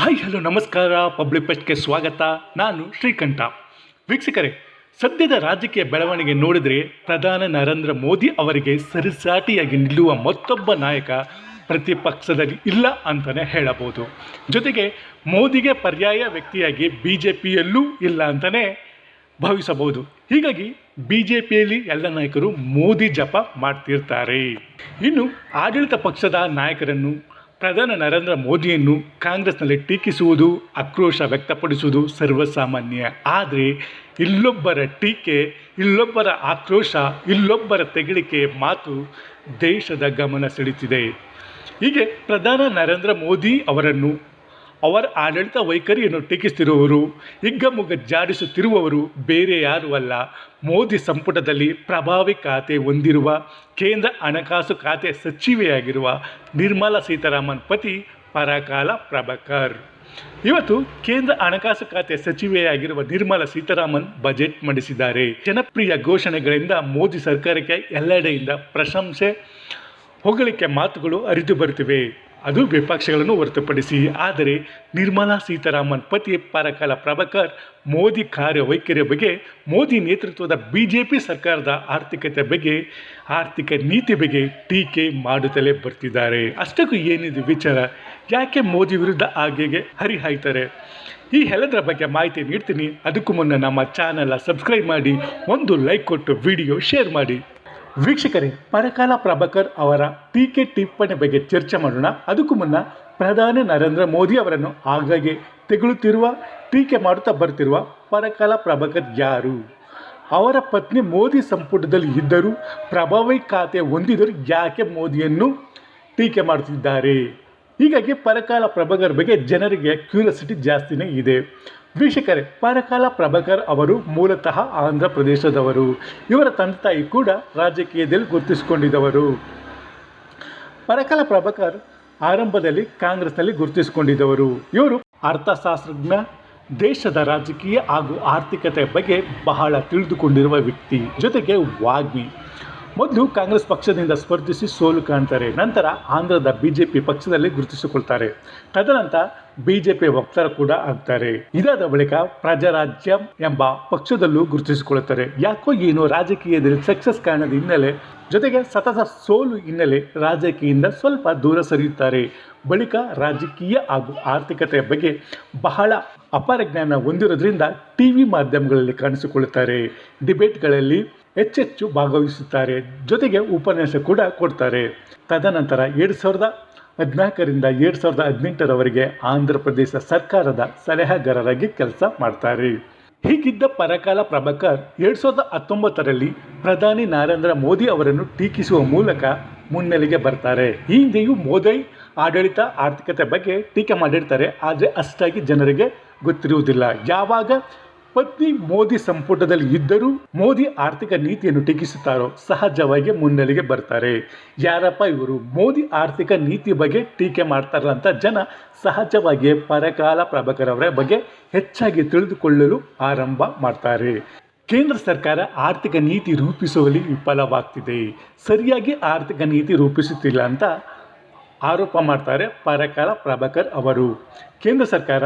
Hi, hello, ನಮಸ್ಕಾರ. Public ಪೆಸ್ಟ್ಗೆ ಸ್ವಾಗತ. ನಾನು ಶ್ರೀಕಂಠ. ವೀಕ್ಷಕರೇ, ಸದ್ಯದ ರಾಜಕೀಯ ಬೆಳವಣಿಗೆ ನೋಡಿದರೆ ಪ್ರಧಾನಿ ನರೇಂದ್ರ ಮೋದಿ ಅವರಿಗೆ ಸರಿಸಾಟಿಯಾಗಿ ನಿಲ್ಲುವ ಮತ್ತೊಬ್ಬ ನಾಯಕ ಪ್ರತಿಪಕ್ಷದಲ್ಲಿ ಇಲ್ಲ ಅಂತಲೇ ಹೇಳಬಹುದು. ಜೊತೆಗೆ ಮೋದಿಗೆ ಪರ್ಯಾಯ ವ್ಯಕ್ತಿಯಾಗಿ ಬಿ ಜೆ ಪಿಯಲ್ಲೂ ಇಲ್ಲ ಅಂತಲೇ ಭಾವಿಸಬಹುದು. ಹೀಗಾಗಿ ಬಿ ಜೆ ಪಿಯಲ್ಲಿ ಎಲ್ಲ ನಾಯಕರು ಮೋದಿ ಜಪ ಮಾಡ್ತಿರ್ತಾರೆ. ಇನ್ನು ಆಡಳಿತ ಪಕ್ಷದ ನಾಯಕರನ್ನು ಪ್ರಧಾನಿ ನರೇಂದ್ರ ಮೋದಿಯನ್ನು ಕಾಂಗ್ರೆಸ್ನಲ್ಲಿ ಟೀಕಿಸುವುದು ಆಕ್ರೋಶ ವ್ಯಕ್ತಪಡಿಸುವುದು ಸರ್ವಸಾಮಾನ್ಯ. ಆದರೆ ಇಲ್ಲೊಬ್ಬರ ಟೀಕೆ, ಇಲ್ಲೊಬ್ಬರ ಆಕ್ರೋಶ, ಇಲ್ಲೊಬ್ಬರ ತೆಗಳಿಕೆ ಮಾತು ದೇಶದ ಗಮನ ಸೆಳೀತಿದೆ. ಹೀಗೆ ಪ್ರಧಾನ ನರೇಂದ್ರ ಮೋದಿ ಅವರನ್ನು ಅವರ ಆಡಳಿತ ವೈಖರಿಯನ್ನು ಟೀಕಿಸುತ್ತಿರುವವರು, ಹಿಗ್ಗಮುಗ್ಗ ಜಾಡಿಸುತ್ತಿರುವವರು ಬೇರೆ ಯಾರೂ ಅಲ್ಲ. ಮೋದಿ ಸಂಪುಟದಲ್ಲಿ ಪ್ರಭಾವಿ ಖಾತೆ ಹೊಂದಿರುವ, ಕೇಂದ್ರ ಹಣಕಾಸು ಖಾತೆ ಸಚಿವೆಯಾಗಿರುವ ನಿರ್ಮಲಾ ಸೀತಾರಾಮನ್ ಪತಿ ಪರಕಾಲ ಪ್ರಭಾಕರ್. ಇವತ್ತು ಕೇಂದ್ರ ಹಣಕಾಸು ಖಾತೆ ಸಚಿವೆಯಾಗಿರುವ ನಿರ್ಮಲಾ ಸೀತಾರಾಮನ್ ಬಜೆಟ್ ಮಂಡಿಸಿದ್ದಾರೆ. ಜನಪ್ರಿಯ ಘೋಷಣೆಗಳಿಂದ ಮೋದಿ ಸರ್ಕಾರಕ್ಕೆ ಎಲ್ಲೆಡೆಯಿಂದ ಪ್ರಶಂಸೆ, ಹೊಗಳಿಕೆ ಮಾತುಗಳು ಅರಿದು ಬರುತ್ತಿವೆ. ಅದು ವಿಪಕ್ಷಗಳನ್ನು ಹೊರತುಪಡಿಸಿ. ಆದರೆ ನಿರ್ಮಲಾ ಸೀತಾರಾಮನ್, ಪತಿ ಪರಕಾಲ ಪ್ರಭಾಕರ್, ಮೋದಿ ಕಾರ್ಯವೈಖರಿಯ ಬಗ್ಗೆ, ಮೋದಿ ನೇತೃತ್ವದ ಬಿ ಜೆ ಪಿ ಸರ್ಕಾರದ ಆರ್ಥಿಕತೆ ಬಗ್ಗೆ, ಆರ್ಥಿಕ ನೀತಿ ಬಗ್ಗೆ ಟೀಕೆ ಮಾಡುತ್ತಲೇ ಬರ್ತಿದ್ದಾರೆ. ಅಷ್ಟಕ್ಕೂ ಏನಿದೆ ವಿಚಾರ? ಯಾಕೆ ಮೋದಿ ವಿರುದ್ಧ ಆಗೆಗೆ ಹರಿಹಾಯ್ತಾರೆ? ಈ ಎಲ್ಲದರ ಬಗ್ಗೆ ಮಾಹಿತಿ ನೀಡ್ತೀನಿ. ಅದಕ್ಕೂ ಮುನ್ನ ನಮ್ಮ ಚಾನಲ್ ಸಬ್ಸ್ಕ್ರೈಬ್ ಮಾಡಿ, ಒಂದು ಲೈಕ್ ಕೊಟ್ಟು ವಿಡಿಯೋ ಶೇರ್ ಮಾಡಿ. ವೀಕ್ಷಕರೇ, ಪರಕಾಲ ಪ್ರಭಾಕರ್ ಅವರ ಟೀಕೆ ಟಿಪ್ಪಣಿ ಬಗ್ಗೆ ಚರ್ಚೆ ಮಾಡೋಣ. ಅದಕ್ಕೂ ಮುನ್ನ ಪ್ರಧಾನಿ ನರೇಂದ್ರ ಮೋದಿ ಅವರನ್ನು ಆಗಾಗ್ಗೆ ತೆಗಳುತ್ತಿರುವ, ಟೀಕೆ ಮಾಡುತ್ತಾ ಬರ್ತಿರುವ ಪರಕಾಲ ಪ್ರಭಾಕರ್ ಯಾರು? ಅವರ ಪತ್ನಿ ಮೋದಿ ಸಂಪುಟದಲ್ಲಿ ಇದ್ದರೂ, ಪ್ರಭಾವಿ ಖಾತೆ ಹೊಂದಿದರೂ ಯಾಕೆ ಮೋದಿಯನ್ನು ಟೀಕೆ ಮಾಡುತ್ತಿದ್ದಾರೆ? ಹೀಗಾಗಿ ಪರಕಾಲ ಪ್ರಭಾಕರ್ ಬಗ್ಗೆ ಜನರಿಗೆ ಕ್ಯೂರಿಯಾಸಿಟಿ ಜಾಸ್ತಿನೇ ಇದೆ. ವೀಕ್ಷಕರೇ, ಪರಕಾಲ ಪ್ರಭಾಕರ್ ಅವರು ಮೂಲತಃ ಆಂಧ್ರ ಪ್ರದೇಶದವರು. ಇವರ ತಂದೆ ತಾಯಿ ಕೂಡ ರಾಜಕೀಯದಲ್ಲಿ ಗುರುತಿಸಿಕೊಂಡಿದ್ದವರು. ಪರಕಾಲ ಪ್ರಭಾಕರ್ ಆರಂಭದಲ್ಲಿ ಕಾಂಗ್ರೆಸ್ನಲ್ಲಿ ಗುರುತಿಸಿಕೊಂಡಿದ್ದವರು. ಇವರು ಅರ್ಥಶಾಸ್ತ್ರಜ್ಞ, ದೇಶದ ರಾಜಕೀಯ ಹಾಗೂ ಆರ್ಥಿಕತೆ ಬಗ್ಗೆ ಬಹಳ ತಿಳಿದುಕೊಂಡಿರುವ ವ್ಯಕ್ತಿ. ಜೊತೆಗೆ ವಾಗ್ಮಿ ಮೊದಲು ಕಾಂಗ್ರೆಸ್ ಪಕ್ಷದಿಂದ ಸ್ಪರ್ಧಿಸಿ ಸೋಲು ಕಾಣ್ತಾರೆ, ನಂತರ ಆಂಧ್ರದ ಬಿ ಜೆ ಪಿ ಪಕ್ಷದಲ್ಲಿ ಗುರುತಿಸಿಕೊಳ್ತಾರೆ. ತದನಂತರ ಬಿ ಜೆ ಪಿ ವಕ್ತಾರ ಕೂಡ ಆಗ್ತಾರೆ. ಇದಾದ ಬಳಿಕ ಪ್ರಜಾರಾಜ್ಯ ಎಂಬ ಪಕ್ಷದಲ್ಲೂ ಗುರುತಿಸಿಕೊಳ್ಳುತ್ತಾರೆ. ಯಾಕೋ ಏನು ರಾಜಕೀಯದಲ್ಲಿ ಸಕ್ಸಸ್ ಕಾಣದ ಹಿನ್ನೆಲೆ, ಜೊತೆಗೆ ಸತತ ಸೋಲು ಹಿನ್ನೆಲೆ ರಾಜಕೀಯದಿಂದ ಸ್ವಲ್ಪ ದೂರ ಸರಿಯುತ್ತಾರೆ. ಬಳಿಕ ರಾಜಕೀಯ ಹಾಗೂ ಆರ್ಥಿಕತೆಯ ಬಗ್ಗೆ ಬಹಳ ಅಪಾರ ಜ್ಞಾನ ಹೊಂದಿರೋದ್ರಿಂದ ಟಿ ವಿ ಮಾಧ್ಯಮಗಳಲ್ಲಿ ಕಾಣಿಸಿಕೊಳ್ಳುತ್ತಾರೆ. ಡಿಬೇಟ್ಗಳಲ್ಲಿ ಹೆಚ್ಚೆಚ್ಚು ಭಾಗವಹಿಸುತ್ತಾರೆ. ಜೊತೆಗೆ ಉಪನ್ಯಾಸ ಕೂಡ ಕೊಡ್ತಾರೆ. ತದನಂತರ ಎರಡು ಸಾವಿರದ ಹದಿನಾಲ್ಕರಿಂದ ಎರಡು ಸಾವಿರದ ಹದಿನೆಂಟರವರೆಗೆ ಆಂಧ್ರ ಪ್ರದೇಶ ಸರ್ಕಾರದ ಸಲಹೆಗಾರರಾಗಿ ಕೆಲಸ ಮಾಡ್ತಾರೆ. ಹೀಗಿದ್ದ ಪರಕಾಲ ಪ್ರಭಾಕರ್ ಎರಡು ಸಾವಿರದ ಹತ್ತೊಂಬತ್ತರಲ್ಲಿ ಪ್ರಧಾನಿ ನರೇಂದ್ರ ಮೋದಿ ಅವರನ್ನು ಟೀಕಿಸುವ ಮೂಲಕ ಮುನ್ನೆಲೆಗೆ ಬರ್ತಾರೆ. ಈ ಹಿಂದೆಯೂ ಮೋದಿ ಆಡಳಿತ ಆರ್ಥಿಕತೆ ಬಗ್ಗೆ ಟೀಕೆ ಮಾಡಿರ್ತಾರೆ. ಆದರೆ ಅಷ್ಟಾಗಿ ಜನರಿಗೆ ಗೊತ್ತಿರುವುದಿಲ್ಲ. ಯಾವಾಗ ಪತ್ನಿ ಮೋದಿ ಸಂಪುಟದಲ್ಲಿ ಇದ್ದರೂ ಮೋದಿ ಆರ್ಥಿಕ ನೀತಿಯನ್ನು ಟೀಕಿಸುತ್ತಾರೋ ಸಹಜವಾಗಿ ಮುನ್ನೆಲೆಗೆ ಬರ್ತಾರೆ. ಯಾರಪ್ಪ ಇವರು? ಮೋದಿ ಆರ್ಥಿಕ ನೀತಿ ಬಗ್ಗೆ ಟೀಕೆ ಮಾಡ್ತಾರಲ್ಲ ಅಂತ ಜನ ಸಹಜವಾಗಿಯೇ ಪರಕಾಲ ಪ್ರಭಾಕರ್ ಅವರ ಬಗ್ಗೆ ಹೆಚ್ಚಾಗಿ ತಿಳಿದುಕೊಳ್ಳಲು ಆರಂಭ ಮಾಡ್ತಾರೆ. ಕೇಂದ್ರ ಸರ್ಕಾರ ಆರ್ಥಿಕ ನೀತಿ ರೂಪಿಸುವಲ್ಲಿ ವಿಫಲವಾಗ್ತಿದೆ. ಸರಿಯಾಗಿ ಆರ್ಥಿಕ ನೀತಿ ರೂಪಿಸುತ್ತಿಲ್ಲ ಅಂತ ಆರೋಪ ಮಾಡ್ತಾರೆ ಪರಕಾಲ ಪ್ರಭಾಕರ್ ಅವರು. ಕೇಂದ್ರ ಸರ್ಕಾರ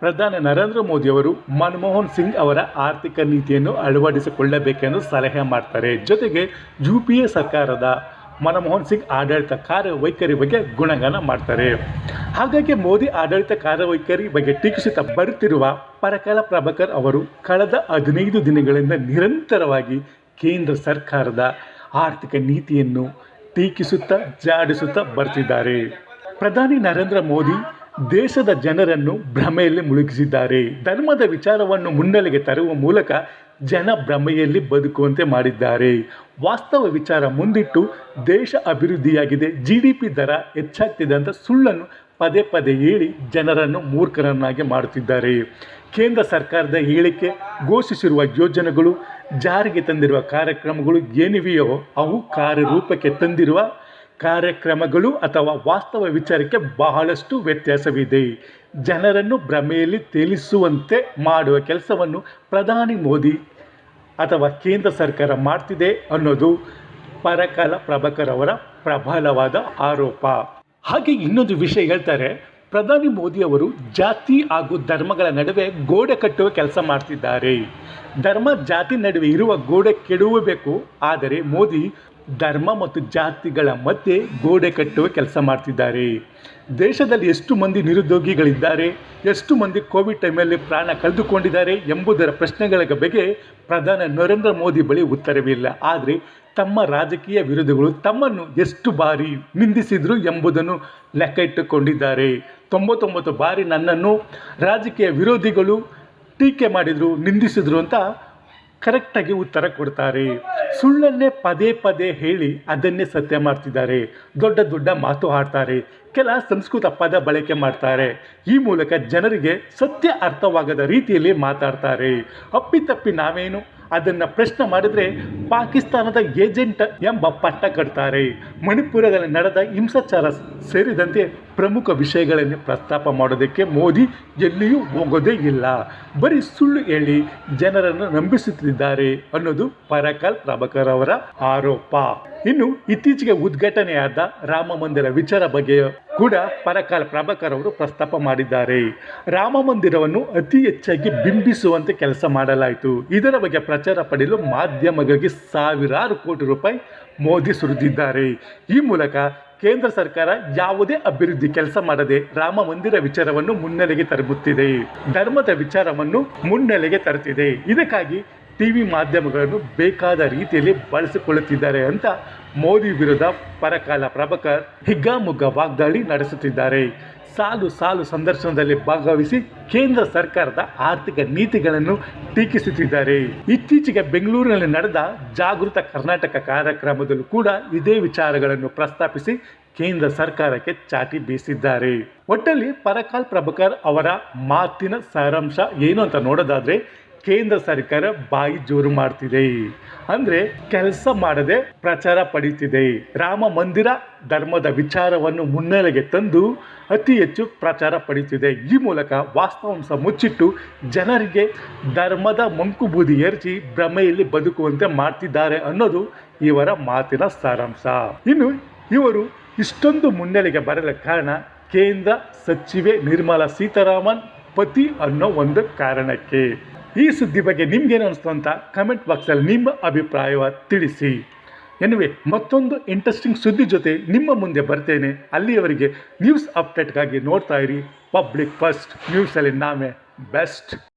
ಪ್ರಧಾನಿ ನರೇಂದ್ರ ಮೋದಿಯವರು ಮನಮೋಹನ್ ಸಿಂಗ್ ಅವರ ಆರ್ಥಿಕ ನೀತಿಯನ್ನು ಅಳವಡಿಸಿಕೊಳ್ಳಬೇಕೆಂದು ಸಲಹೆ ಮಾಡ್ತಾರೆ. ಜೊತೆಗೆ ಯು ಪಿ ಎ ಸರ್ಕಾರದ ಮನಮೋಹನ್ ಸಿಂಗ್ ಆಡಳಿತ ಕಾರ್ಯವೈಖರಿ ಬಗ್ಗೆ ಗುಣಗಾನ ಮಾಡ್ತಾರೆ. ಹಾಗಾಗಿ ಮೋದಿ ಆಡಳಿತ ಕಾರ್ಯವೈಖರಿ ಬಗ್ಗೆ ಟೀಕಿಸುತ್ತಾ ಬರುತ್ತಿರುವ ಪರಕಾಲ ಪ್ರಭಾಕರ್ ಅವರು ಕಳೆದ ಹದಿನೈದು ದಿನಗಳಿಂದ ನಿರಂತರವಾಗಿ ಕೇಂದ್ರ ಸರ್ಕಾರದ ಆರ್ಥಿಕ ನೀತಿಯನ್ನು ಟೀಕಿಸುತ್ತಾ ಜಾಡಿಸುತ್ತಾ ಬರ್ತಿದ್ದಾರೆ. ಪ್ರಧಾನಿ ನರೇಂದ್ರ ಮೋದಿ ದೇಶದ ಜನರನ್ನು ಭ್ರಮೆಯಲ್ಲಿ ಮುಳುಗಿಸಿದ್ದಾರೆ. ಧರ್ಮದ ವಿಚಾರವನ್ನು ಮುನ್ನೆಲೆಗೆ ತರುವ ಮೂಲಕ ಜನ ಭ್ರಮೆಯಲ್ಲಿ ಬದುಕುವಂತೆ ಮಾಡಿದ್ದಾರೆ. ವಾಸ್ತವ ವಿಚಾರ ಮುಂದಿಟ್ಟು ದೇಶ ಅಭಿವೃದ್ಧಿಯಾಗಿದೆ. ಜಿ ಡಿ ಪಿ ದರ ಹೆಚ್ಚಾಗ್ತಿದೆ ಅಂತ ಸುಳ್ಳನ್ನು ಪದೇ ಪದೇ ಹೇಳಿ ಜನರನ್ನು ಮೂರ್ಖರನ್ನಾಗಿ ಮಾಡುತ್ತಿದ್ದಾರೆ. ಕೇಂದ್ರ ಸರ್ಕಾರದ ಹೇಳಿಕೆ ಘೋಷಿಸಿರುವ ಯೋಜನೆಗಳು ಜಾರಿಗೆ ತಂದಿರುವ ಕಾರ್ಯಕ್ರಮಗಳು ಏನಿವೆಯೋ ಅವು ಕಾರ್ಯರೂಪಕ್ಕೆ ತಂದಿರುವ ಕಾರ್ಯಕ್ರಮಗಳು ಅಥವಾ ವಾಸ್ತವ ವಿಚಾರಕ್ಕೆ ಬಹಳಷ್ಟು ವ್ಯತ್ಯಾಸವಿದೆ. ಜನರನ್ನು ಭ್ರಮೆಯಲ್ಲಿ ತೇಲಿಸುವಂತೆ ಮಾಡುವ ಕೆಲಸವನ್ನು ಪ್ರಧಾನಿ ಮೋದಿ ಅಥವಾ ಕೇಂದ್ರ ಸರ್ಕಾರ ಮಾಡ್ತಿದೆ ಅನ್ನೋದು ಪರಕಾಲ ಪ್ರಭಾಕರ್ ಅವರ ಪ್ರಬಲವಾದ ಆರೋಪ. ಹಾಗೆ ಇನ್ನೊಂದು ವಿಷಯ ಹೇಳ್ತಾರೆ, ಪ್ರಧಾನಿ ಮೋದಿ ಅವರು ಜಾತಿ ಹಾಗೂ ಧರ್ಮಗಳ ನಡುವೆ ಗೋಡೆ ಕಟ್ಟುವ ಕೆಲಸ ಮಾಡ್ತಿದ್ದಾರೆ. ಧರ್ಮ ಜಾತಿ ನಡುವೆ ಇರುವ ಗೋಡೆ ಕೆಡುವಬೇಕು ಆದರೆ ಮೋದಿ ಧರ್ಮ ಮತ್ತು ಜಾತಿಗಳ ಮಧ್ಯೆ ಗೋಡೆ ಕಟ್ಟುವ ಕೆಲಸ ಮಾಡ್ತಿದ್ದಾರೆ. ದೇಶದಲ್ಲಿ ಎಷ್ಟು ಮಂದಿ ನಿರುದ್ಯೋಗಿಗಳಿದ್ದಾರೆ, ಎಷ್ಟು ಮಂದಿ ಕೋವಿಡ್ ಟೈಮಲ್ಲಿ ಪ್ರಾಣ ಕಳೆದುಕೊಂಡಿದ್ದಾರೆ ಎಂಬುದರ ಪ್ರಶ್ನೆಗಳ ಬಗ್ಗೆ ಪ್ರಧಾನಿ ನರೇಂದ್ರ ಮೋದಿ ಬಳಿ ಉತ್ತರವಿಲ್ಲ. ಆದರೆ ತಮ್ಮ ರಾಜಕೀಯ ವಿರೋಧಿಗಳು ತಮ್ಮನ್ನು ಎಷ್ಟು ಬಾರಿ ನಿಂದಿಸಿದರು ಎಂಬುದನ್ನು ಲೆಕ್ಕ ಇಟ್ಟುಕೊಂಡಿದ್ದಾರೆ. ತೊಂಬತ್ತೊಂಬತ್ತು ಬಾರಿ ನನ್ನನ್ನು ರಾಜಕೀಯ ವಿರೋಧಿಗಳು ಟೀಕೆ ಮಾಡಿದರು, ನಿಂದಿಸಿದರು ಅಂತ ಕರೆಕ್ಟಾಗಿ ಉತ್ತರ ಕೊಡ್ತಾರೆ. ಸುಳ್ಳನ್ನೇ ಪದೇ ಪದೇ ಹೇಳಿ ಅದನ್ನೇ ಸತ್ಯ ಮಾಡ್ತಿದ್ದಾರೆ. ದೊಡ್ಡ ದೊಡ್ಡ ಮಾತು ಆಡ್ತಾರೆ. ಕೆಲ ಸಂಸ್ಕೃತ ಪದ ಬಳಕೆ ಮಾಡ್ತಾರೆ. ಈ ಮೂಲಕ ಜನರಿಗೆ ಸತ್ಯ ಅರ್ಥವಾಗದ ರೀತಿಯಲ್ಲಿ ಮಾತಾಡ್ತಾರೆ. ಅಪ್ಪಿತಪ್ಪಿ ನಾವೇನು? ಅದನ್ನು ಪ್ರಶ್ನೆ ಮಾಡಿದರೆ ಪಾಕಿಸ್ತಾನದ ಏಜೆಂಟ್ ಎಂಬ ಪಟ್ಟ ಕಟ್ತಾರೆ. ಮಣಿಪುರದಲ್ಲಿ ನಡೆದ ಹಿಂಸಾಚಾರ ಸೇರಿದಂತೆ ಪ್ರಮುಖ ವಿಷಯಗಳನ್ನು ಪ್ರಸ್ತಾಪ ಮಾಡೋದಕ್ಕೆ ಮೋದಿ ಎಲ್ಲಿಯೂ ಹೋಗೋದೇ ಇಲ್ಲ. ಬರೀ ಸುಳ್ಳು ಹೇಳಿ ಜನರನ್ನು ನಂಬಿಸುತ್ತಿದ್ದಾರೆ ಅನ್ನೋದು ಪರಕಾಲ್ ಪ್ರಭಾಕರ್ ಅವರ ಆರೋಪ. ಇನ್ನು ಇತ್ತೀಚೆಗೆ ಉದ್ಘಾಟನೆಯಾದ ರಾಮ ಮಂದಿರ ವಿಚಾರ ಬಗ್ಗೆ ಕೂಡ ಪರಕಾಲ್ ಪ್ರಭಾಕರ್ ಅವರು ಪ್ರಸ್ತಾಪ ಮಾಡಿದ್ದಾರೆ. ರಾಮ ಮಂದಿರವನ್ನು ಅತಿ ಹೆಚ್ಚಾಗಿ ಬಿಂಬಿಸುವಂತೆ ಕೆಲಸ ಮಾಡಲಾಯಿತು. ಇದರ ಬಗ್ಗೆ ಪ್ರಚಾರ ಪಡೆಯಲು ಮಾಧ್ಯಮಗಳಿಗೆ ಸಾವಿರಾರು ಕೋಟಿ ರೂಪಾಯಿ ಮೋದಿ ಸುರಿದಿದ್ದಾರೆ. ಈ ಮೂಲಕ ಕೇಂದ್ರ ಸರ್ಕಾರ ಯಾವುದೇ ಅಭಿವೃದ್ಧಿ ಕೆಲಸ ಮಾಡದೆ ರಾಮ ಮಂದಿರ ವಿಚಾರವನ್ನು ಮುನ್ನೆಲೆಗೆ ತರುತ್ತಿದೆ. ಧರ್ಮದ ವಿಚಾರವನ್ನು ಮುನ್ನೆಲೆಗೆ ತರುತ್ತಿದೆ. ಇದಕ್ಕಾಗಿ ಟಿವಿ ಮಾಧ್ಯಮಗಳನ್ನು ಬೇಕಾದ ರೀತಿಯಲ್ಲಿ ಬಳಸಿಕೊಳ್ಳುತ್ತಿದ್ದಾರೆ ಅಂತ ಮೋದಿ ವಿರುದ್ಧ ಪರಕಾಲ ಪ್ರಭಾಕರ್ ಹಿಗ್ಗಾಮುಗ್ಗ ವಾಗ್ದಾಳಿ ನಡೆಸುತ್ತಿದ್ದಾರೆ. ಸಾಲು ಸಾಲು ಸಂದರ್ಶನದಲ್ಲಿ ಭಾಗವಹಿಸಿ ಕೇಂದ್ರ ಸರ್ಕಾರದ ಆರ್ಥಿಕ ನೀತಿಗಳನ್ನು ಟೀಕಿಸುತ್ತಿದ್ದಾರೆ. ಇತ್ತೀಚೆಗೆ ಬೆಂಗಳೂರಿನಲ್ಲಿ ನಡೆದ ಜಾಗೃತ ಕರ್ನಾಟಕ ಕಾರ್ಯಕ್ರಮದಲ್ಲೂ ಕೂಡ ಇದೇ ವಿಚಾರಗಳನ್ನು ಪ್ರಸ್ತಾಪಿಸಿ ಕೇಂದ್ರ ಸರ್ಕಾರಕ್ಕೆ ಚಾಟಿ ಬೀಸಿದ್ದಾರೆ. ಒಟ್ಟಲ್ಲಿ ಪರಕಾಲ್ ಪ್ರಭಾಕರ್ ಅವರ ಮಾತಿನ ಸಾರಾಂಶ ಏನು ಅಂತ ನೋಡೋದಾದ್ರೆ ಕೇಂದ್ರ ಸರ್ಕಾರ ಬಾಯಿ ಜೋರು ಮಾಡ್ತಿದೆ. ಅಂದ್ರೆ ಕೆಲಸ ಮಾಡದೆ ಪ್ರಚಾರ ಪಡೀತಿದೆ. ರಾಮ ಮಂದಿರ ಧರ್ಮದ ವಿಚಾರವನ್ನು ಮುನ್ನೆಲೆಗೆ ತಂದು ಅತಿ ಹೆಚ್ಚು ಪ್ರಚಾರ ಪಡೀತಿದೆ. ಈ ಮೂಲಕ ವಾಸ್ತವಾಂಶ ಮುಚ್ಚಿಟ್ಟು ಜನರಿಗೆ ಧರ್ಮದ ಮಂಕುಬೂದಿ ಎರಚಿ ಭ್ರಮೆಯಲ್ಲಿ ಬದುಕುವಂತೆ ಮಾಡ್ತಿದ್ದಾರೆ ಅನ್ನೋದು ಇವರ ಮಾತಿನ ಸಾರಾಂಶ. ಇನ್ನು ಇವರು ಇಷ್ಟೊಂದು ಮುನ್ನೆಲೆಗೆ ಬರಲ ಕಾರಣ ಕೇಂದ್ರ ಸಚಿವೆ ನಿರ್ಮಲಾ ಸೀತಾರಾಮನ್ ಪತಿ ಅನ್ನೋ ಒಂದು ಕಾರಣಕ್ಕೆ. ಈ ಸುದ್ದಿ ಬಗ್ಗೆ ನಿಮ್ಗೇನು ಅನಿಸ್ತು ಅಂತ ಕಮೆಂಟ್ ಬಾಕ್ಸಲ್ಲಿ ನಿಮ್ಮ ಅಭಿಪ್ರಾಯವ ತಿಳಿಸಿ. ಎನಿವೆ ಮತ್ತೊಂದು ಇಂಟ್ರೆಸ್ಟಿಂಗ್ ಸುದ್ದಿ ಜೊತೆ ನಿಮ್ಮ ಮುಂದೆ ಬರ್ತೇನೆ. ಅಲ್ಲಿಯವರೆಗೆ ನ್ಯೂಸ್ ಅಪ್ಡೇಟ್ಗಾಗಿ ನೋಡ್ತಾ ಇರಿ. ಪಬ್ಲಿಕ್ ಫಸ್ಟ್ ನ್ಯೂಸಲ್ಲಿ ನಾಮೇ ಬೆಸ್ಟ್